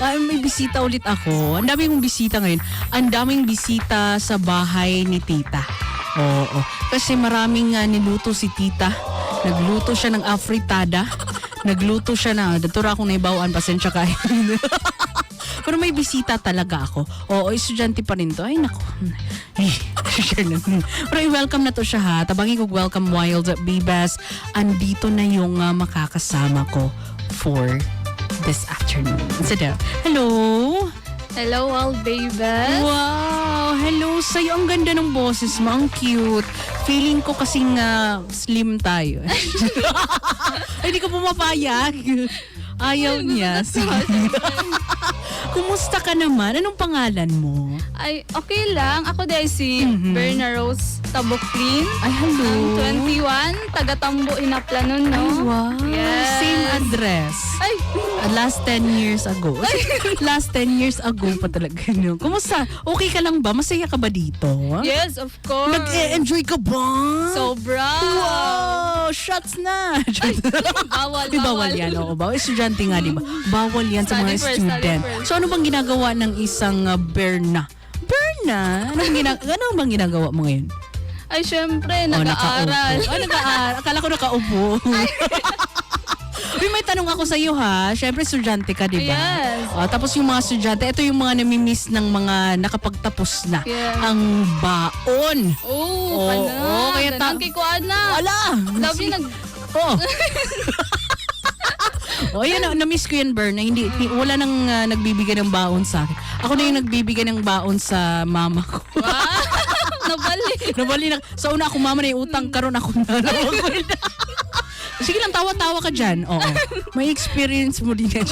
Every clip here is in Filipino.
May bisita ulit ako. Ang daming kong bisita ngayon. Ang daming bisita sa bahay ni tita. Oo. Kasi maraming nga niluto si tita. Nagluto siya ng afritada. Nagluto siya na, dato ra akong naibawaan, pasensya kayo. Pero may bisita talaga ako. Oo, estudyante pa rin to. Ay, naku. Ay, share na. Pero i-welcome na to siya ha. Tabangin ko welcome Wild Bebas. Andito na yung ah, makakasama ko for this afternoon. So, hello? Hello, all babies. Wow! Hello sa'yo. Ang ganda ng boses mo. Ang cute. Feeling ko kasing ah, slim tayo. Ay, Hindi ko pumapayag. Ayaw niya. Kumusta ka naman? Anong pangalan mo? Ay, okay lang. Ako dahil si Mhm. Berna Rose Tabuklin. Ay, hello. Ang 21, taga Tambo, Inaplanon, no? Ay, wow. Yes. Same address. Ay, Uh, last 10 years ago. last 10 years ago pa talaga. No? Kumusta? Okay ka lang ba? Masaya ka ba dito? yes, of course. Nag-e-enjoy ka ba? Sobra. Wow! Shots na! bawal, Di bawal yan, oo. Bawal. Estudyante nga, di ba? Bawal yan sa mga first, student. So, ano bang ginagawa ng isang uh, Berna? Berna? Ano bang, gina- ano bang ginagawa mo ngayon? Ay, syempre, Oh, nag-aaral. nakaupo. Ah, nag-aaral. Akala ko nakaupo. Uy, may tanong ako sa iyo ha. Syempre, estudyante ka, di ba? Yes. Ah, tapos yung mga estudyante, ito yung mga namimiss ng mga nakapagtapos na. Yes. Ang baon. Oh, Oo, kana. oo, kaya ta- Ganon kay Kuana. Wala! Love nag... Oh. oh, yan, na- na-miss ko yan, Bern. na Hindi, hi- wala nang ah, nagbibigay ng baon sa akin. Ako na yung nagbibigay ng baon sa mama ko. Wow! Nabali. Nabali na. Sa una ako, mama na yung utang. Karon ako na. Sige lang, tawa-tawa ka dyan. Oo. May experience mo din yan.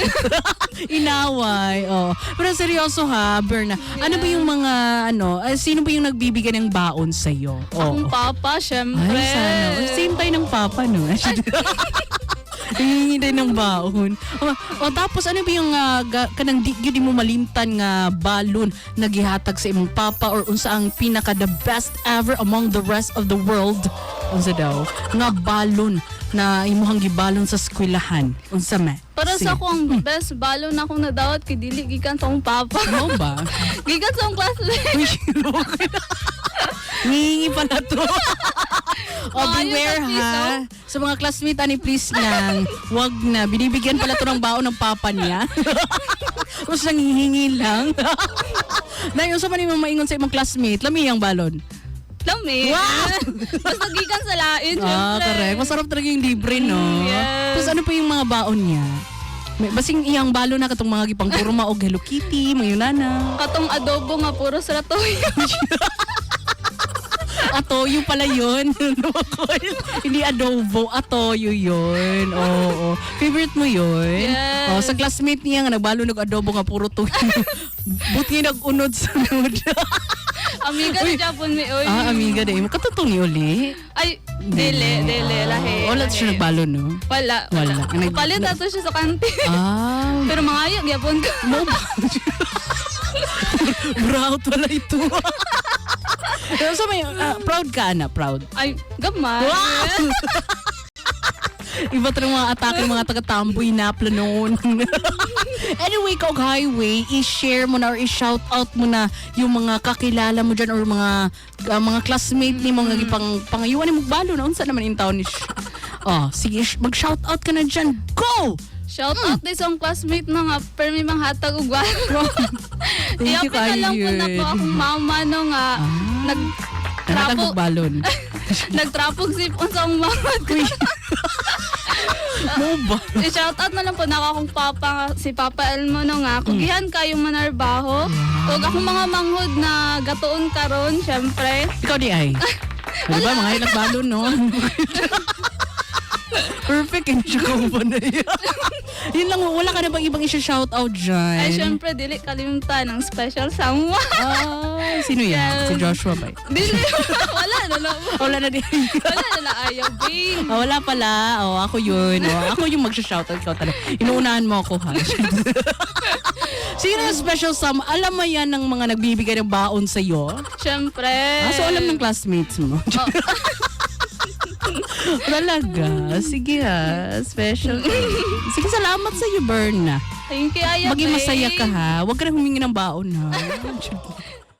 Inaway. Oo. Pero seryoso ha, Berna. Ano ba yung mga, ano, ah, sino ba yung nagbibigay ng baon sa'yo? Oo. Akong papa, syempre. Ay, sana. Same tayo ng papa, no? Hihingi din ng baon. O, o, tapos ano ba yung uh, ga, kanang di, di mo malimtan nga balon na gihatag sa imong papa or unsa ang pinaka the best ever among the rest of the world? Unsa daw? Nga balon na imuhang gibalon sa eskwelahan. Unsa me? Para Sige. sa akong best balon na akong nadawat kay dili gikan sa akong papa. Ano ba? gikan sa akong classmate. Uy. Ngingi pala to. o, Maayos beware ha. oh. Sa mga classmate, ani, please lang. Wag na. Binibigyan pala to ng baon ng papa niya. Tapos nanghihingi lang. Nayon, sa man yung maingon sa imong classmate, lami ang balon. Lami. Wow! Basta gikan sa lain, syempre. Ah, correct. Masarap talaga yung libre, no? Yes. Tapos ano pa yung mga baon niya? May, basing iyang balon na katong mga gipang kurma o Hello Kitty, mayunana. Katong adobo nga puro sa ratoy. Atoyo pala yun. Hindi adobo, atoyo yun. Oo. Favorite mo yun? Yes. Oh, sa classmate niya nga nagbalo ng adobo nga puro toyo. Buti nag-unod sa nod. Amiga ni Japon mi oy. ah, amiga dahil. Katotoo ni Uli. Ay, dele, dele, lahi. Wala lahi. siya nagbalo, no? Wala, Wala. wala. Palit ato siya sa kantin. Ah, Pero mga ayo, gyapon ko. mo ba? pala ito. Pero so may, ah, proud ka, Ana, proud. Ay, gamay. Wow! Iba talagang mga atake ng mga taga-tamboy na noon. anyway, Kog Highway, i-share mo na or i-shout out mo na yung mga kakilala mo dyan or mga ah, mga classmate ni mga ipang pangayuan ni Mugbalo na unsa naman in town ni Oh, sige, sh- mag-shout out ka na dyan. Go! Shout out din sa classmate na nga, pero may mga hatag you, Iyapin na lang po na ko akong mama no nga, nag Nakatag trapo, balon. nagtrapog sipon sa akong mama. Mo ba? I-shout out na lang po na ako akong papa, si Papa Elmo no nga, kugihan kayo manarbaho. Ug akong mga manghod na gatuon karon, syempre. Ikaw di ay. Ano ba, mga ilang balon, no? Perfect, hindi siya ba na yan? Yun lang, wala ka na bang ibang isa-shout out dyan? Ay, syempre, dili kalimutan ng special someone. Ay, sino yan? Si Joshua ba? dili, wala na lang. Wala na din. Wala na lang ayaw, babe. Ah, wala pala. Oh, ako yun. Oh, ako yung mag-shoutout. Ikaw talaga. Inuunahan mo ako, ha? Sino yung special some? Alam mo yan ng mga nagbibigay ng baon sa'yo? Syempre. Ah, so alam ng classmates mo. Oh. Talaga. Sige ha. Special. Sige, salamat sa iyo, Berna. Thank you, Aya Maging masaya ka ha. Huwag ka na humingi ng baon ha.